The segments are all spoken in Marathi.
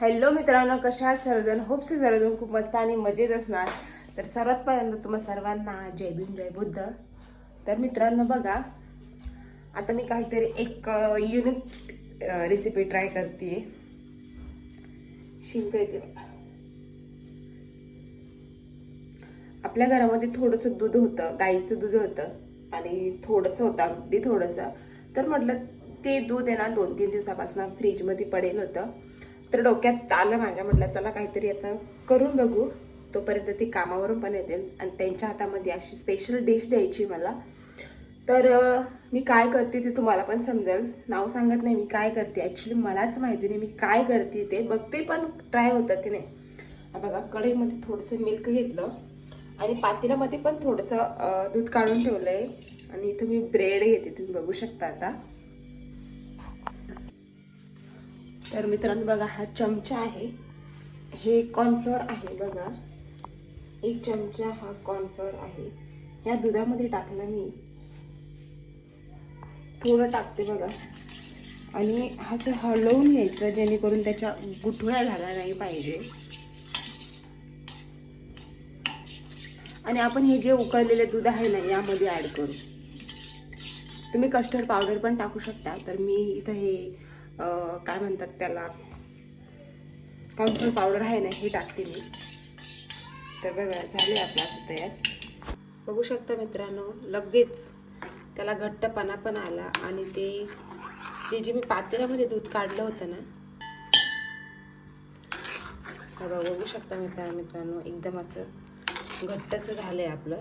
हॅलो मित्रांनो कशा आहात सर्वजण? होपसे सर्वजण खूप मस्त आणि मजेत असणार. तर सर्वात पहिल्यांदा तुम्हा सर्वांना जय भीम जय बुद्ध. तर मित्रांनो बघा आता मी काहीतरी एक युनिक रेसिपी ट्राय करते शिंक येते आपल्या घरामध्ये थोडंसं दूध होतं गाईचं दूध होतं आणि थोडंसं होतं अगदी थोडंसं. तर म्हटलं ते दूध आहे ना दोन तीन दिवसापासून फ्रीजमध्ये पडेल होतं. तर डोक्यात आलं माझ्या म्हटलं चला काहीतरी याचं करून बघू. तोपर्यंत ते कामावरून पण येतील आणि त्यांच्या हातामध्ये अशी स्पेशल डिश द्यायची मला. तर मी काय करते ते तुम्हाला पण समजेल. नाव सांगत नाही मी काय करते. ॲक्च्युली मलाच माहिती नाही मी काय करते ते. बघते पण ट्राय होतं की नाही. बघा कढईमध्ये थोडंसं मिल्क घेतलं आणि पातेल्यामध्ये पण थोडंसं दूध काढून ठेवलं आहे आणि इथं मी ब्रेड घेते तुम्ही बघू शकता आता. तर मित्रांनो बघा हा चमचा आहे. हे कॉर्नफ्लोअर आहे बघा. एक चमचा हा कॉर्नफ्लोअर आहे. ह्या दुधामध्ये टाकलं मी. थोडं टाकते बघा. आणि असं हलवून घ्यायचं जेणेकरून त्याच्या गुठळ्या झाल्या नाही पाहिजे. आणि आपण हे जे उकळलेले दूध आहे ना यामध्ये ॲड करू. तुम्ही कस्टर्ड पावडर पण टाकू शकता तर मी इथं हे काय म्हणतात त्याला? कॉर्नफ्लोअर पावडर आहे ना हे टाकते मी. तर बघा झाले आपलं असं तयार. बघू शकता मित्रांनो लगेच त्याला घट्टपणा पण आला आणि ते ते जे मी पातेल्यामध्ये दूध काढलं होतं ना बघा बघू शकता मित्र मित्रांनो एकदम असं घट्टसं आहे आपलं.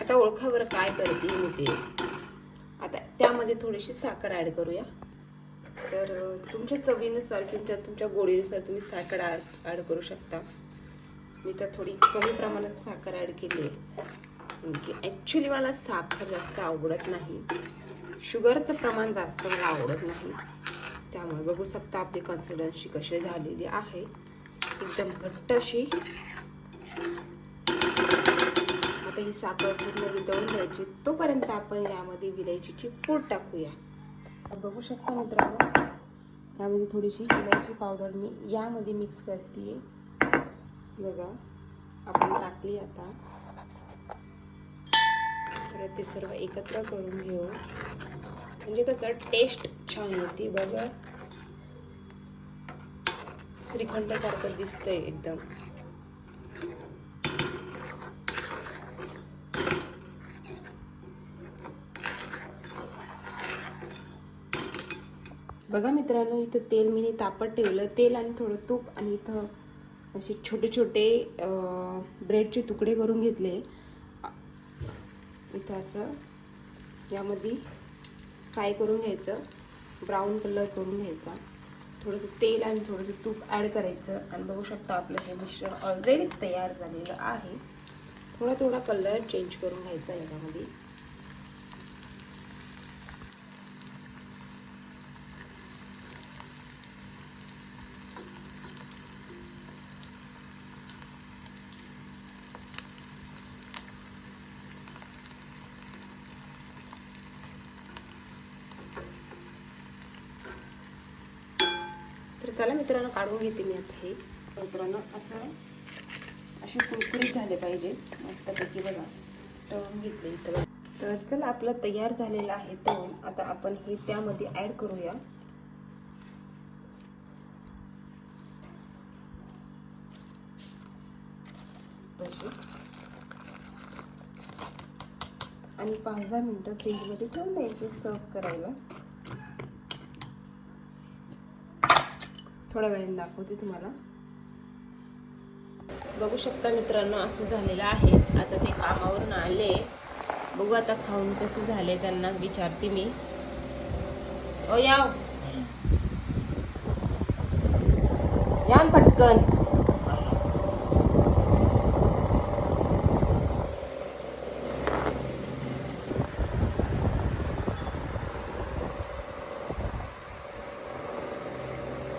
आता ओळखा बरं काय करते मी ते. त्यामध्ये थोडीशी साखर ॲड करूया. तर तुमच्या चवीनुसार तुमच्या तुमच्या गोडीनुसार तुम्ही साखर ॲड ॲड करू शकता. मी तर थोडी कमी प्रमाणात साखर ॲड केली आहे. की ॲक्च्युली मला साखर जास्त आवडत नाही. शुगरचं प्रमाण जास्त मला आवडत नाही. त्यामुळे बघू शकता आपली कन्सिस्टन्सी कशी झालेली आहे. एकदम घट्ट अशी. आता ही साखर पूर्ण वितळून घ्यायची. तोपर्यंत आपण यामध्ये विलायचीची पूड टाकूया. बघू शकता मित्रांनो यामध्ये थोडीशी इलायची पावडर मी यामध्ये मिक्स करते बघा आपण टाकली आता. परत ते सर्व एकत्र करून घेऊ. म्हणजे कसं टेस्ट छान येते बघा. श्रीखंडासारखं दिसतंय एकदम. बघा मित्रांनो इथं तेल मी तापत ठेवलं. तेल आणि थोडं तूप आणि इथं असे छोटे छोटे ब्रेडचे तुकडे करून घेतले. इथं असं यामध्ये फ्राय करून घ्यायचं. ब्राऊन कलर करून घ्यायचा. थोडंसं तेल आणि थोडंसं तूप ॲड करायचं. आणि बघू शकता आपलं हे मिश्रण ऑलरेडी तयार झालेलं आहे. थोडा थोडा कलर चेंज करून घ्यायचा याच्यामध्ये. चला मित्रांनो काढून घेते मी आता हे. मित्रांनो असं असे कुरकुरीत झाले पाहिजे. मस्तपैकी बघा. तळून घेतले इथं. तर चला आपलं तयार झालेलं आहे तळून. आता आपण हे त्यामध्ये ॲड करूया. आणि पाच दहा मिनटं फ्रीजमध्ये ठेवून द्यायचे सर्व करायला. थोड्या वेळाने दाखवते तुम्हाला. बघू शकता मित्रांनो असं झालेलं आहे. आता ते कामावरून आले. बघू आता खाऊन कसं झाले त्यांना विचारते मी. ओ याव या न पटकन.